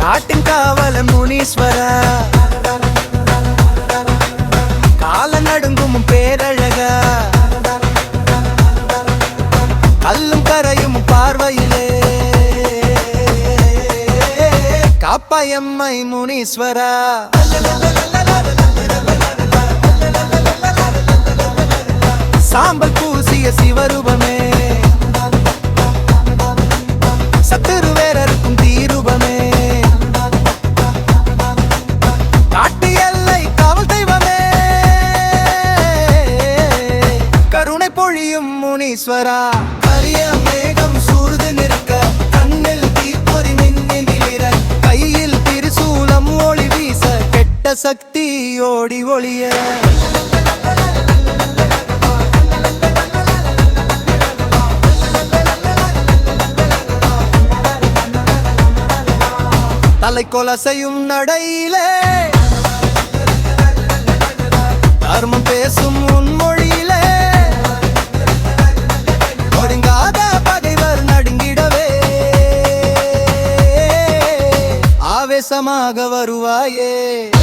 காட்டின் காவல முனீஸ்வரா. காப்பாயம்மை முனீஸ்வரா. சாம்பல் பூசிய சிவரூபமே. சத்துரு வேறருக்கும் தீரூபமே. காட்டு எல்லை காவல் தெய்வமே. கருணை பொழியும் முனீஸ்வரா. கரிய சக்தி ஓடி ஒளிய. தலை கொலசையும் நடையிலே. தர்மம் பேசும் உன்மொழியிலே. ஒடுங்காத பகைவர் நடுங்கிடவே. ஆவேசமாக வருவாயே.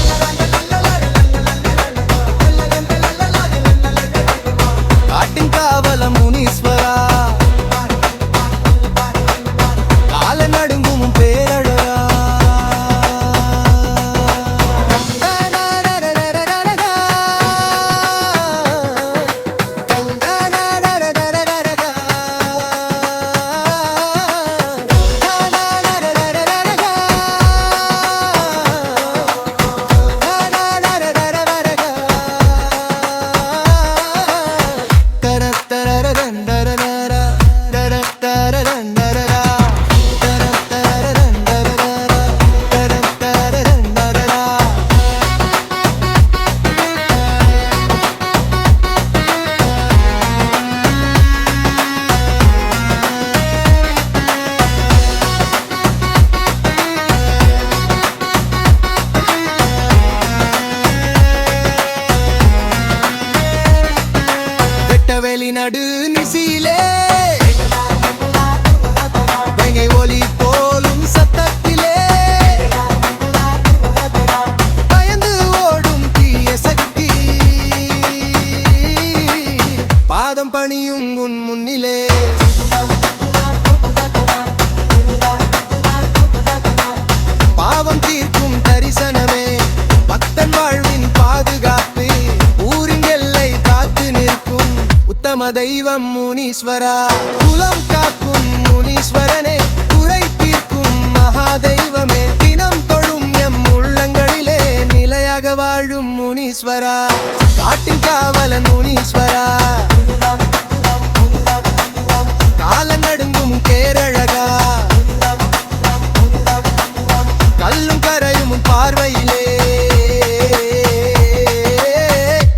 பணியும் உன் முன்னிலே. பாவம் தீர்க்கும் தரிசனமே பக்தன் வாழ்வின் பாதுகாப்பு. ஊரின் எல்லை காத்து நிற்கும் உத்தம தெய்வம் முனீஸ்வரா. குலம் காக்கும் முனீஸ்வரனே குறை தீர்க்கும் மகாதெய்வமே. தினம் தொழும் எம் உள்ளங்களிலே நிலையாக வாழும் முனீஸ்வரா. காட்டின் காவலன் முனீஸ்வரா. காலநடுங்கும் கேரழகா கல்லும் கரையும் பார்வையிலே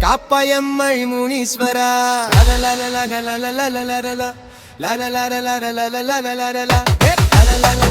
காப்பாயம்மை முனீஸ்வரா லலலலலலலலலலலல. லலலலலலலலலலலல. ஏ, லலலலலலலலலலல.